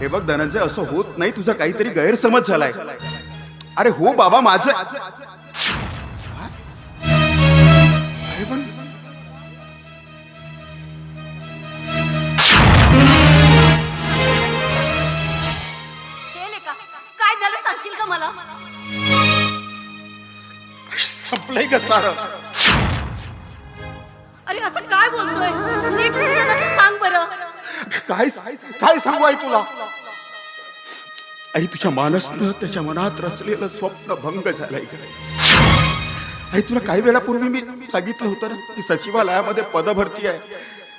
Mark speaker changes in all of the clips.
Speaker 1: हे बघ धनंजय असं होत नाही तुझा काहीतरी गैरसमज झालाय. अरे हो बाबा माझं
Speaker 2: केले का? काय झालं सांगशील का मला?
Speaker 1: संपलंय का सारं?
Speaker 2: अरे असं काय बोलतोय? नीट
Speaker 1: काय काय सांगू आई तुला? आई तुझ्या मानसनं त्याच्या मनात रचलेलं स्वप्न भंग झालंय आई तुला काही वेळापूर्वी मी सांगितलं होतं ना की सचिवालयामध्ये पदभरती आहे.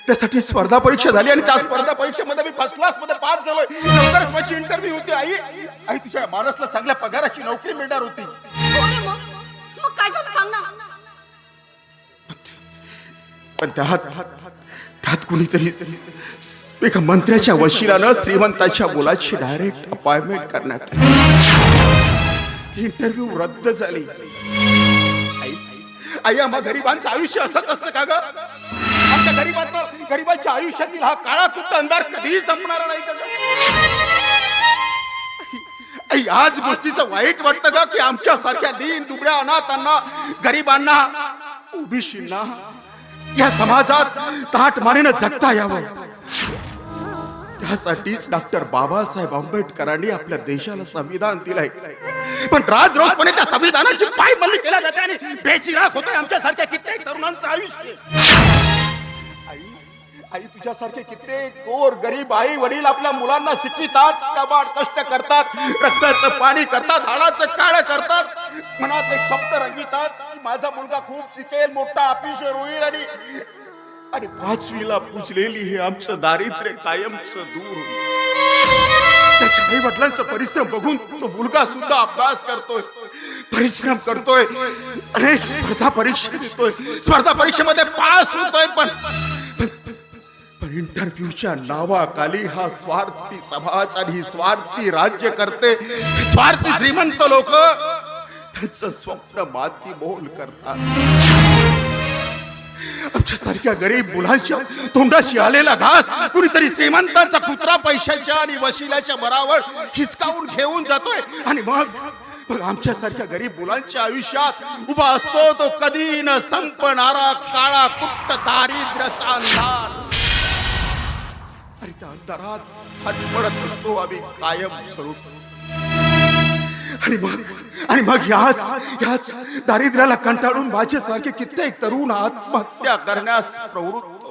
Speaker 1: त्यासाठी स्पर्धा परीक्षा झाली आणि त्या स्पर्धा परीक्षेमध्ये मी फर्स्ट क्लासमध्ये पास झालोय. नंतरच माझी इंटरव्ह्यू होती आई. आई तुझ्या मानसला चांगल्या पगाराची नोकरी मिळणार होती.
Speaker 2: हो मग काय झालं? सांग ना.
Speaker 1: पण त्यात त्यात कुणीतरी एका मंत्र्याच्या वशिलानं श्रीमंताच्या मुलाची डायरेक्ट अपॉइंटमेंट करण्यात आली. ती इंटरव्ह्यू रद्द झाली. आई आम्हा गरिबांचं आयुष्य असत असतं का ग? आमच्या गरिबांचं गरिबांच्या आयुष्यातील हा काळा कुठं अंधार कधीही संपणार नाही का आई आज गोष्टीचं वाईट वाटतं का की आमच्यासारख्या दीन दुबळ्या अनाथांना गरिबांना ओबीसींना या समाजात ताट मारीनं जगता यावं. त्यासाठीच डॉक्टर बाबासाहेब आंबेडकरांनी आपल्या देशाला संविधान दिलंय. पण राज रोजपणे त्या संविधानाची पायबंदी केल्या जाते आणि बेचिराग होतोय आमच्या सारख्या कित्येक तरुणांचं आयुष्य. आई आई तुझ्यासारखे कित्येक गोर गरीब आई वडील आपल्या मुलांना शिकवितात कबाड कष्ट करतात रक्ताचं पाणी करतात हाडाचं काळ करतात मनात एक शब्द रंगवितात. की माझा मुलगा खूप शिकेल मोठा अफिशर होईल आणि आणि पाचवीला पुजलेली हे आमचं दारिद्र्य कायमच दूर त्याच्या आई वडिलांचा परिश्रम बघून तो मुलगा सुद्धा अभ्यास करतोय परिश्रम करतोय अरे स्पर्धा परीक्षा देतोय स्पर्धा परीक्षेमध्ये पास होतोय पण पण- इंटरव्ह्यूच्या नावाखाली हा स्वार्थी समाज आणि स्वार्थी राज्य करते. स्वार्थी श्रीमंत लोक त्यांचं स्वप्न माती मोल करतात आमच्या सारख्या गरीब मुलांच्या तोंडाशी आलेला घास कुणीतरी श्रीमंतांचा कुत्रा पैशाच्या आणि वशिल्याच्या बराबर हिसकावून घेऊन जातोय. आणि मग मग आमच्या सारख्या गरीब मुलांच्या आयुष्यात उभा असतो तो कधी न संपणारा काळा कुट्ट दारिद्र्याचा अंधार. आणि त्या अंधारात हात पडत असतो आम्ही कायम स्वरूप. आणि मग आणि मग ह्याच ह्याच दारिद्र्याला कंटाळून माझ्यासारखे कित्येक तरुण आत्महत्या करण्यास प्रवृत्त